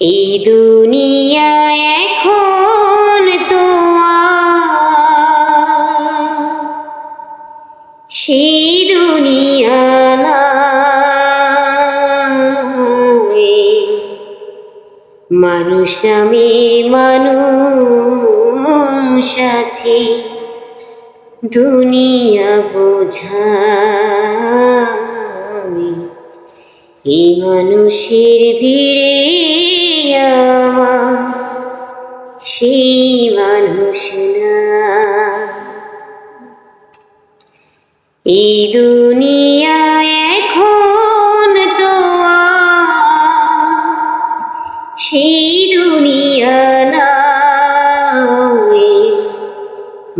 এই দুনিয়া এখন তো সেই দুনিয়া। মানুষ নামে মানুষ আছে দুনিয়া বোঝায় এই মানুষের ভিড়ে আমার মানুষ না। এই দুনিয়া এখন তো সেই দুনিয়া নাই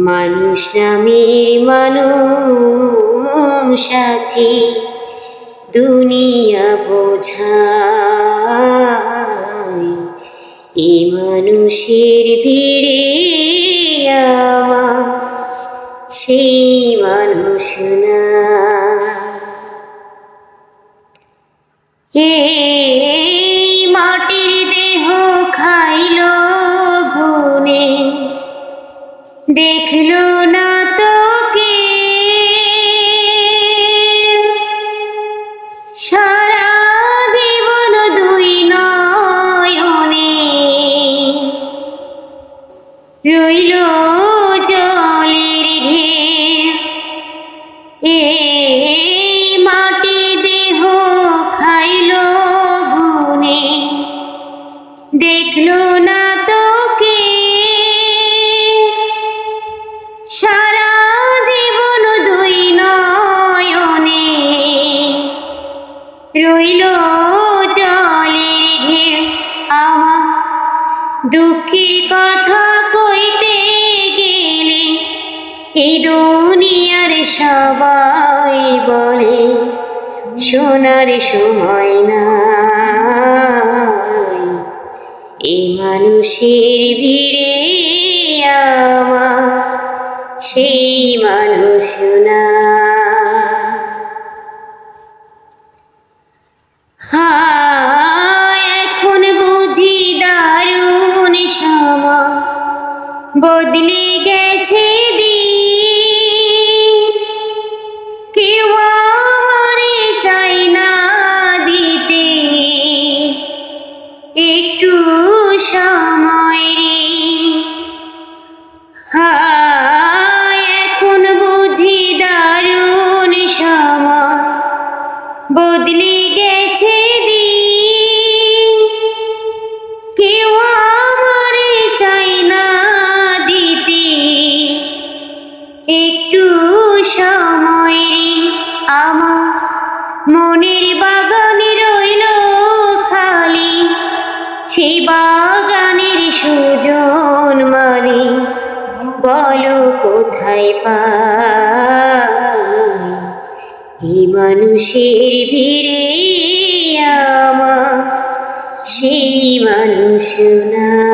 মানুষ নামের মানুষ আছে, দুনিয়া বোঝায় এই মানুষের ভিড়ে আমার, সেই মানুষ না। এই মাটির দেহ খাইল গুনে দেখল না তো কে? সারা রইল জলের ঢেউ। এ মাটি দেহ খাইল গুনে দেখল না দুঃখের কথা কইতে গেলে এই দুনিয়ার সবাই বলে শোনার সময় নাই। এই মানুষের ভিড়ে আমার, সেই মানুষ না বদলে গেছে একটু সময় রে। আমার মনের বাগানে রইল খালি। সেই বাগানের সুজন মানে বলো কোথায় পা মানুষের ভিড়ে আমার সেই মানুষ না।